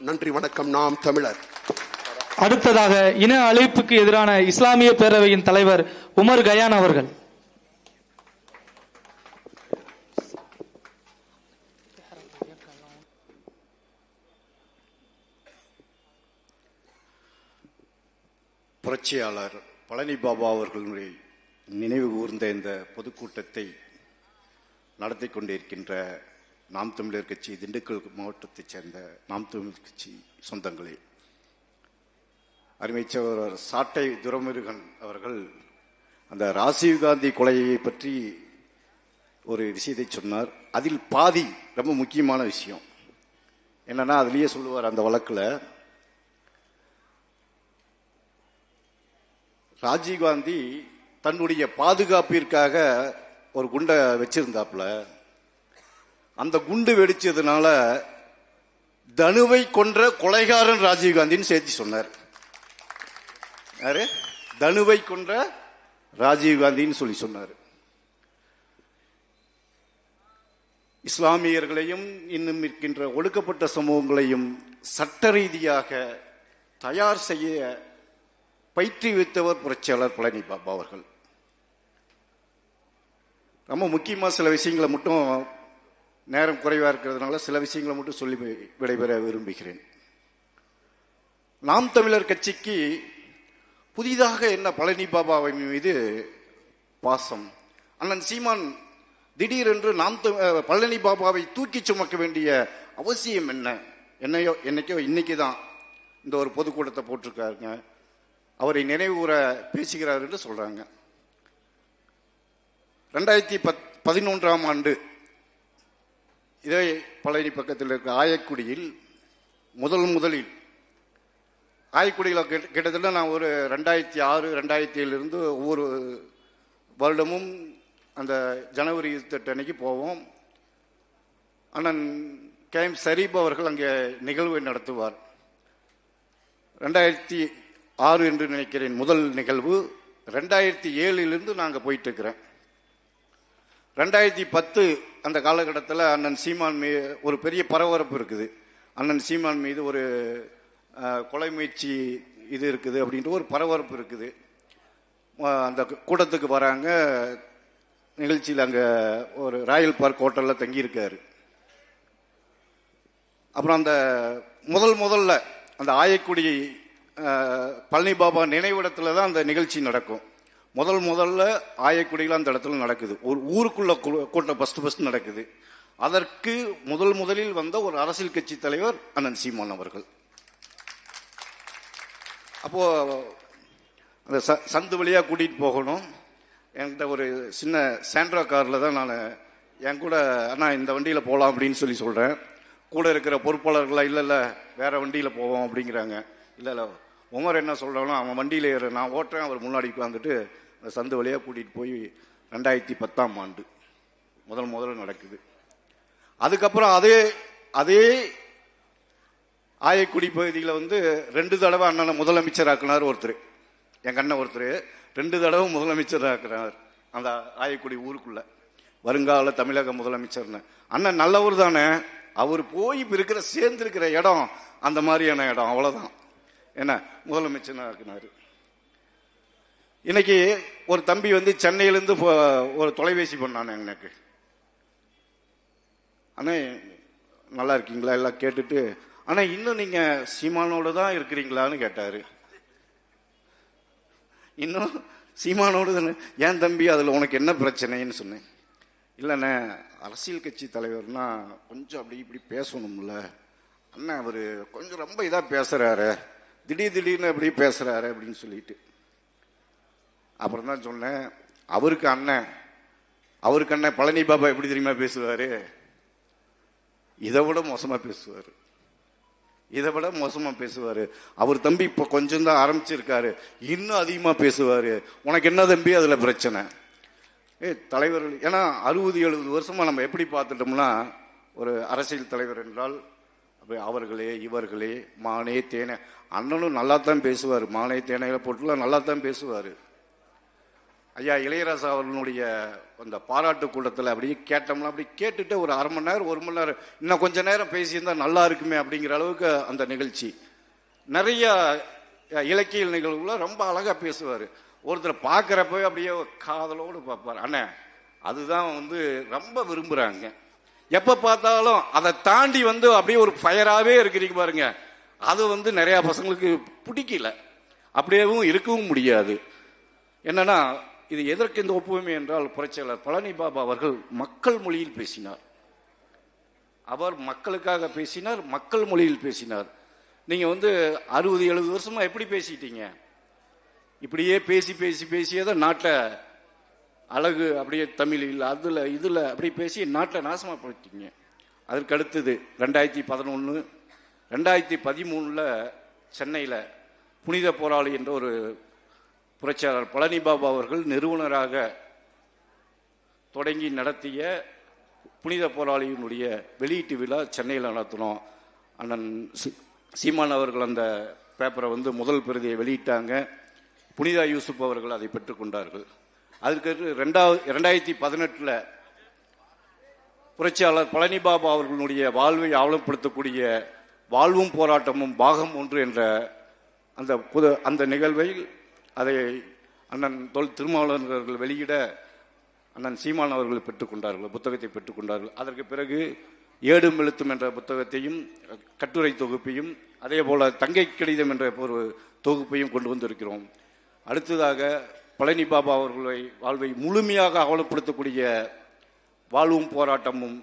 நன்றி வணக்கம். நாம் தமிழர். அடுத்ததாக இன அழிப்புக்கு எதிரான இஸ்லாமிய பேரவையின் தலைவர் உமர் கயான் அவர்கள். புரட்சியாளர் பழனி பாபா அவர்களுடைய நினைவு கூர்ந்த இந்த பொதுக்கூட்டத்தை நடத்தி கொண்டிருக்கின்ற நாம் தமிழர் கட்சி திண்டுக்கல் மாவட்டத்தைச் சேர்ந்த நாம் தமிழர் கட்சி சொந்தங்களே. அருமைச்சவர் சாட்டை துரமுருகன் அவர்கள் அந்த ராஜீவ் காந்தி கொலையை பற்றி ஒரு விஷயத்தை சொன்னார். அதில் பாதி ரொம்ப முக்கியமான விஷயம். என்னன்னா அதுலேயே சொல்லுவார் அந்த வழக்கில் ராஜீவ்காந்தி தன்னுடைய பாதுகாப்பிற்காக ஒரு குண்டை வச்சிருந்தாப்புல அந்த குண்டு வெடிச்சதுனால தனுவை கொன்ற கொலைகாரன் ராஜீவ்காந்தின்னு சேர்த்து சொன்னார். யாரு? தனுவை கொன்ற ராஜீவ்காந்தின்னு சொல்லி சொன்னார். இஸ்லாமியர்களையும் இன்னும் இருக்கின்ற ஒடுக்கப்பட்ட சமூகங்களையும் சட்ட ரீதியாக தயார் செய்ய பயிற்றுவித்தவர் புரட்சியாளர் பழனி பாபா அவர்கள். ரொம்ப முக்கியமாக சில விஷயங்களை மட்டும் நேரம் குறைவாக இருக்கிறதுனால சில விஷயங்களை மட்டும் சொல்லி விடைபெற விரும்புகிறேன். நாம் தமிழர் கட்சிக்கு புதிதாக என்ன பழனி பாபாவின் மீது பாசம்? அண்ணன் சீமான் திடீரென்று நாம் பழனி பாபாவை தூக்கி சுமக்க வேண்டிய அவசியம் என்ன? என்னையோ என்னைக்கோ இன்னைக்கு தான் இந்த ஒரு பொதுக்கூட்டத்தை போட்டிருக்காருங்க. அவரை நினைவுகூர பேசுகிறார் என்று சொல்கிறாங்க ரெண்டாயிரத்தி பத் பதினொன்றாம் ஆண்டு இதே பழனி பக்கத்தில் இருக்க ஆயக்குடியில் முதல் முதலில் ஆயக்குடியில் கிட்டத்தட்ட நான் ஒரு ரெண்டாயிரத்தி ஆறு ரெண்டாயிரத்தி ஏழுலேருந்து ஒவ்வொரு வருடமும் அந்த ஜனவரி இருபத்தெட்டு அன்னைக்கு போவோம். அண்ணன் கே. எம். சரீப் அவர்கள் அங்கே நிகழ்வை நடத்துவார். ரெண்டாயிரத்தி ஆறு என்று நினைக்கிறேன் முதல் நிகழ்வு. ரெண்டாயிரத்தி ஏழிலிருந்து நாங்கள் போயிட்டு இருக்கிறேன். ரெண்டாயிரத்தி பத்து அந்த காலகட்டத்தில் அண்ணன் சீமான் மீ ஒரு பெரிய பரபரப்பு இருக்குது. அண்ணன் சீமான் மீது ஒரு கொலை முயற்சி இது இருக்குது அப்படின்ற ஒரு பரபரப்பு இருக்குது. அந்த கூட்டத்துக்கு வராங்க. நிகழ்ச்சியில் அங்கே ஒரு ராயல் பார்க் ஹோட்டலில் தங்கியிருக்காரு. அப்புறம் அந்த முதல் முதல்ல அந்த ஆயக்குடி பழனி பாபா நினைவிடத்தில் தான் அந்த நிகழ்ச்சி நடக்கும். முதல் முதல்ல ஆயக்குடியில் அந்த இடத்துல நடக்குது. ஒரு ஊருக்குள்ள கூட்டம் ஃபஸ்ட்டு ஃபஸ்ட் நடக்குது. அதற்கு முதல் முதலில் வந்த ஒரு அரசியல் கட்சி தலைவர் அண்ணன் சீமான் அவர்கள். அப்போது அந்த ச- சந்து வழியாக கூட்டிட்டு போகணும். என்கிட்ட ஒரு சின்ன சாண்ட்ரா காரில் தான் நான் என் கூட அண்ணா இந்த வண்டியில் போகலாம் அப்படின்னு சொல்லி சொல்கிறேன் கூட இருக்கிற பொறுப்பாளர்களா இல்லை இல்லை வேறு வண்டியில் போவோம் அப்படிங்கிறாங்க. இல்லை இல்லை உமர் என்ன சொல்றானோ அவன் வண்டியில் ஏறு நான் ஓட்டுறேன். அவர் முன்னாடி உட்காந்துட்டு அந்த சந்து வழியாக கூட்டிகிட்டு போய் ரெண்டாயிரத்தி பத்தாம் ஆண்டு முதல் முதல்ல நடக்குது. அதுக்கப்புறம் அதே அதே ஆயக்குடி பகுதியில் வந்து ரெண்டு தடவை அண்ணனை முதலமைச்சர் ஆக்குனார் ஒருத்தர். எங்கள் அண்ணன் ஒருத்தர். ரெண்டு தடவை முதலமைச்சர் ஆக்குறார் அந்த ஆயக்குடி ஊருக்குள்ள. வருங்கால தமிழக முதலமைச்சர்னு. அண்ணன் நல்லவர் தானே. அவர் போய் இருக்கிற சேர்ந்திருக்கிற இடம் அந்த மாதிரியான இடம். அவ்வளோதான் என்ன முதலமைச்சர் ஆக்குனாரு இன்னைக்கு ஒரு தம்பி வந்து சென்னையிலேருந்து ஒரு தொலைபேசி பண்ணான் எனக்கு. அண்ணே நல்லா இருக்கீங்களா? எல்லாம் கேட்டுட்டு ஆனால் இன்னும் நீங்கள் சீமானோடு தான் இருக்கிறீங்களான்னு கேட்டார். இன்னும் சீமானோடு தானே? ஏன் தம்பி அதில் உனக்கு என்ன பிரச்சனைன்னு சொன்னேன். இல்லைண்ணே அரசியல் கட்சி தலைவர்னா கொஞ்சம் அப்படி இப்படி பேசணும்ல. அண்ணன் அவர் கொஞ்சம் ரொம்ப இதாக பேசுகிறாரு திடீர் திடீர்னு எப்படி பேசுகிறாரு அப்படின்னு சொல்லிட்டு. அப்புறம் தான் சொன்னேன் அவருக்கு அண்ணன் அவருக்கு அண்ணன் பழனி பாபா எப்படி தெரியுமா பேசுவாரு? இதை விட மோசமாக பேசுவார். இதை விட மோசமாக பேசுவார். அவர் தம்பி இப்போ கொஞ்சம் தான் ஆரம்பிச்சிருக்காரு. இன்னும் அதிகமாக பேசுவார். உனக்கு என்ன தம்பி? அதில் பிரச்சனை. ஏ தலைவர்கள் ஏன்னா அறுபது எழுபது வருஷமாக நம்ம எப்படி பார்த்துட்டோம்னா ஒரு அரசியல் தலைவர் என்றால் அவர்களே இவர்களே மானே தேனே. அண்ணனும் நல்லா தான் பேசுவார். மானே தேனையில போட்டுலாம் நல்லா தான் பேசுவார். ஐயா இளையராஜா அவர்களுடைய அந்த பாராட்டு கூட்டத்தில் அப்படியே கேட்டோம்னா அப்படி கேட்டுட்டு ஒரு அரை மணி நேரம் ஒரு மணி நேரம் இன்னும் கொஞ்சம் நேரம் பேசியிருந்தா நல்லா இருக்குமே அப்படிங்கிற அளவுக்கு அந்த நிகழ்ச்சி. நிறைய இலக்கிய நிகழ்வுல ரொம்ப அழகாக பேசுவார். ஒருத்தர் பார்க்குறப்ப அப்படியே காதலோடு பார்ப்பார். அண்ணே அதுதான் வந்து ரொம்ப விரும்புகிறாங்க எப்போ பார்த்தாலும் அதை தாண்டி வந்து அப்படியே ஒரு ஃபயராகவே இருக்கிறீங்க பாருங்க. அது வந்து நிறைய பசங்களுக்கு பிடிக்கல. அப்படியேவும் இருக்கவும் முடியாது. என்னன்னா இது எதற்கு இந்த ஒப்புமை என்றால் புரட்சியாளர் பழனி பாபா அவர்கள் மக்கள் மொழியில் பேசினார். அவர் மக்களுக்காக பேசினார் மக்கள் மொழியில் பேசினார். நீங்க வந்து அறுபது எழுபது வருஷமா எப்படி பேசிட்டீங்க? இப்படியே பேசி பேசி பேசியே தான் நாட்டை அழகு அப்படியே தமிழ் இல்லை அதில் இதில் அப்படி பேசி நாட்டை நாசமாக போயிட்டீங்க. அதற்கு அடுத்தது ரெண்டாயிரத்தி பதினொன்று ரெண்டாயிரத்தி பதிமூணில் சென்னையில் புனித போராளி என்ற ஒரு புரட்சியாளர் பழனி பாபா அவர்கள் நிறுவனராக தொடங்கி நடத்திய புனித போராளியினுடைய வெளியீட்டு விழா சென்னையில் நடத்தினோம். அண்ணன் சீமான் அவர்கள் அந்த பேப்பரை வந்து முதல் பிரதியை வெளியிட்டாங்க. புனிதா யூசுப் அவர்கள் அதை பெற்றுக்கொண்டார்கள். அதுக்கு ரெண்டாவது ரெண்டாயிரத்தி பதினெட்டில் புரட்சியாளர் பழனி பாபா அவர்களுடைய வாழ்வை ஆவணப்படுத்தக்கூடிய வாழ்வும் போராட்டமும் பாகம் ஒன்று என்ற அந்த புது அந்த நிகழ்வை அதை அண்ணன் தொல் திருமாவளவன் அவர்கள் வெளியிட அண்ணன் சீமான் அவர்கள் பெற்றுக்கொண்டார்கள் புத்தகத்தை பெற்றுக்கொண்டார்கள் அதற்கு பிறகு ஏடும் எழுத்தும் என்ற புத்தகத்தையும் கட்டுரை தொகுப்பையும் அதே போல் தங்கை கடிதம் என்ற ஒரு தொகுப்பையும் கொண்டு வந்திருக்கிறோம். அடுத்ததாக பழனி பாபா அவர்களை வாழ்வை முழுமையாக அவலப்படுத்தக்கூடிய வாழ்வும் போராட்டமும்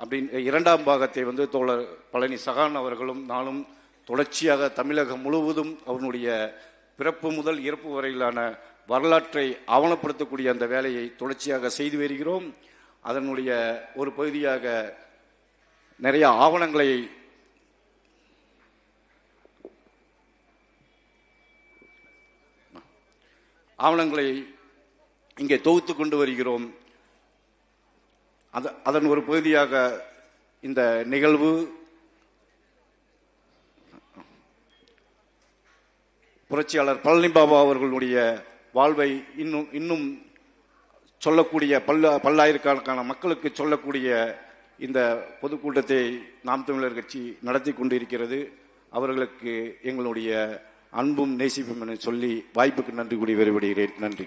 அப்படின்னு இரண்டாம் பாகத்தை வந்து தோழர் பழனி சகான் அவர்களும் நானும் தொடர்ச்சியாக தமிழகம் முழுவதும் அவனுடைய பிறப்பு முதல் இறப்பு வரையிலான வரலாற்றை ஆவணப்படுத்தக்கூடிய அந்த வேலையை தொடர்ச்சியாக செய்து வருகிறோம். அதனுடைய ஒரு பகுதியாக நிறைய ஆவணங்களை ஆவணங்களை இங்கே தொகுத்து கொண்டு வருகிறோம். அது அதன் ஒரு பகுதியாக இந்த நிகழ்வு புரட்சியாளர் பழனி பாபா அவர்களுடைய வாழ்வை இன்னும் இன்னும் சொல்லக்கூடிய பல்ல பல்லாயிரக்கணக்கான மக்களுக்கு சொல்லக்கூடிய இந்த பொதுக்கூட்டத்தை நாம் தமிழர் கட்சி நடத்தி கொண்டிருக்கிறது. அவர்களுக்கு எங்களுடைய அன்பும் நேசிப்பும் என சொல்லி வாய்ப்புக்கு நன்றி கூடி விரைவிடுகிறேன் நன்றி.